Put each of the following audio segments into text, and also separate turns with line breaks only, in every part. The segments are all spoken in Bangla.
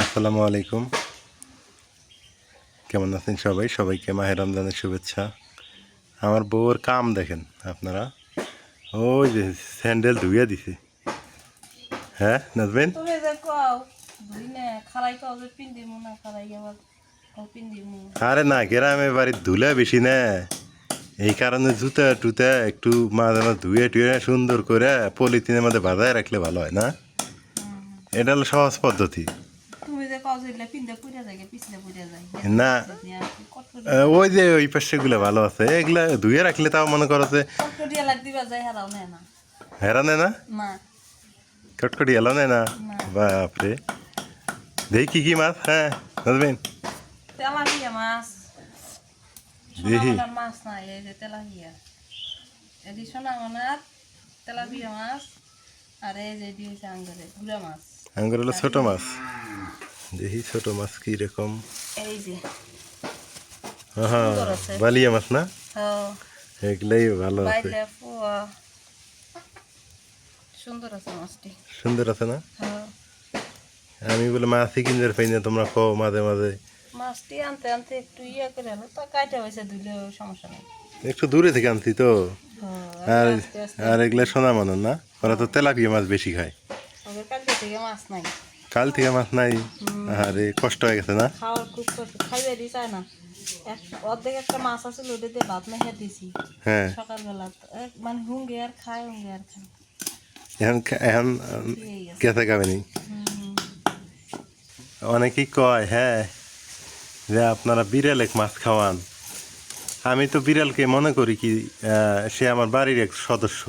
আসসালামু আলাইকুম। কেমন আছেন সবাই? সবাইকে মাহের রমজানের শুভেচ্ছা। আমার বউর কাম দেখেন আপনারা। ওই যে স্যান্ডেল ধুয়ে দিছে। হ্যাঁ নাচবেন
তুমি যে কও ধুই না খালাই কও যে পিন্দি মু না খালাই আবার কও পিন্দি মু।
আরে না গ্রামে বাড়ির ধুলে বেশি না। এই কারণে জুতা টুতা একটু মাঝে মাঝে ধুয়ে টুয়ে সুন্দর করে পলিথিনের মধ্যে বাজায় রাখলে ভালো হয় না? এটা হলো সহজ পদ্ধতি। না ওই যে ওই পাশেগুলো ভালো আছে এগুলা ধুয়ে রাখলে তাও মনে করো যে হেরানে না। কটকটি এলো না?
না।
বাপরে। দেখি কি কি মাছ? হ্যাঁ বুঝবেন
মাছ।
দেখি।
মাছ না এই যে তেলাপিয়া। মাছ আর এই যে এদি হচ্ছে গুড়া মাছ।
আঙ্গুর হলো ছোট মাছ। দেখি ছোট মাছ কি রকম।
এই যে।
হ্যাঁ বালিয়া মাছ না?
হ্যাঁ।
এগুলাই ভালো আছে।
সুন্দর আছে মাছটি।
সুন্দর আছে না?
হ্যাঁ।
আমি বলে মাছই কিনতে পাই না তোমরা কো মাঝে মাঝে।
মাছটি আনতে আনতে একটু ইয়ে করে হলো তা কাইটা হয়েছে সমস্যা নেই।
একটু দূরে থেকে আনছি তো।
হ্যাঁ
আর আর এগুলা সোনা মানো না? ওরা তো তেলাপিয়া মাছ বেশি খায়।
কালকে থেকে মাছ নাই।
কাল থেকে মাছ নাই। আরে কষ্ট হয়ে গেছে না?
খাওয়ার খুব কষ্ট খাইবে না? এক অর্ধেক একটা মাছ আছে ওটা দিয়ে ভাত মেখে দিছি।
হ্যাঁ।
সকালবেলা মানে হুঙ্গে আর খায় হুঙ্গে আর খায়।
এখন এখন কেসে খাবেনি
হুম,
অনেকেই কয় হ্যাঁ যে আপনারা বিড়ালে মাছ খাওয়ান। আমি তো বিড়ালকে মনে করি কি সে আমার বাড়ির এক সদস্য।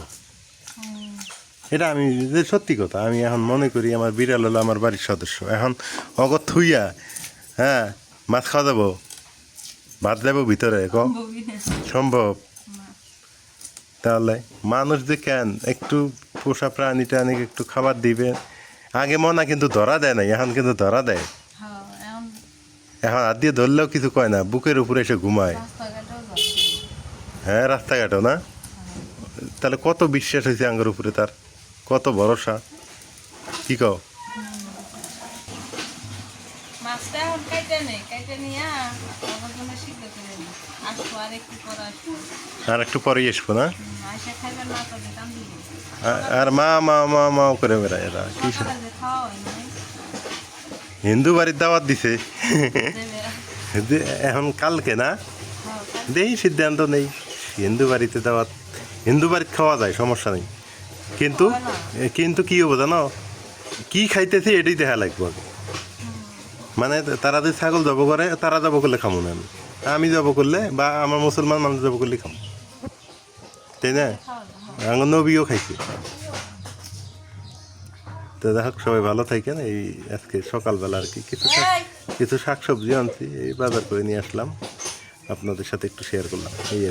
এটা আমি যে সত্যি কথা আমি এখন মনে করি আমার বিড়াল হলো আমার বাড়ির সদস্য। এখন অগত থুইয়া হ্যাঁ মাছ খাওয়া যাব ভাত যাব ভিতরে ক সম্ভব তাহলে মানুষ যে কেন? একটু পোষা প্রাণী টাণীকে একটু খাবার দিবে। আগে মনা কিন্তু ধরা দেয় না এখন কিন্তু ধরা দেয়।
হ্যাঁ এখন
এখন হাত দিয়ে ধরলেও কিছু কয় না বুকের উপরে এসে ঘুমায়। হ্যাঁ রাস্তাঘাটও না? তাহলে কত বিশ্বাস হয়েছে আঙ্গের উপরে তার? কত ভরসা? কি কও?
মাছটা এখন কাইটে নেই কাইটে নিয়ে আমার জন্য সিদ্ধ করে নি আসব আর একটু পর আসব।
আর একটু পরেই আসব না? আর মা মা মা মা করে বেড়ায় এরা কি হিন্দু বাড়ির দাওয়াত দিছে। এখন কালকে না?
হ্যাঁ,
দেই সিদ্ধান্ত নেই। হিন্দু বাড়িতে দাওয়াত হিন্দু বাড়িতে খাওয়া যায় সমস্যা নেই। কিন্তু কিন্তু কি হব জানো? কি খাইতেছে এটাই দেখা লাগবে। মানে তারা যদি ছাগল জব করে তারা জব করলে খামো না আমি। আমি জব করলে বা আমার মুসলমান মানুষ জব করলে খামো। তাই না। আমার নবীও খাইছে। তো দেখ সবাই ভালো থাকেন। এই আজকে সকালবেলা আর কি কিছু কিছু শাকসবজি আনছি এই বাজার করে নিয়ে আসলাম। আপনাদের সাথে একটু শেয়ার করলাম। এই আর।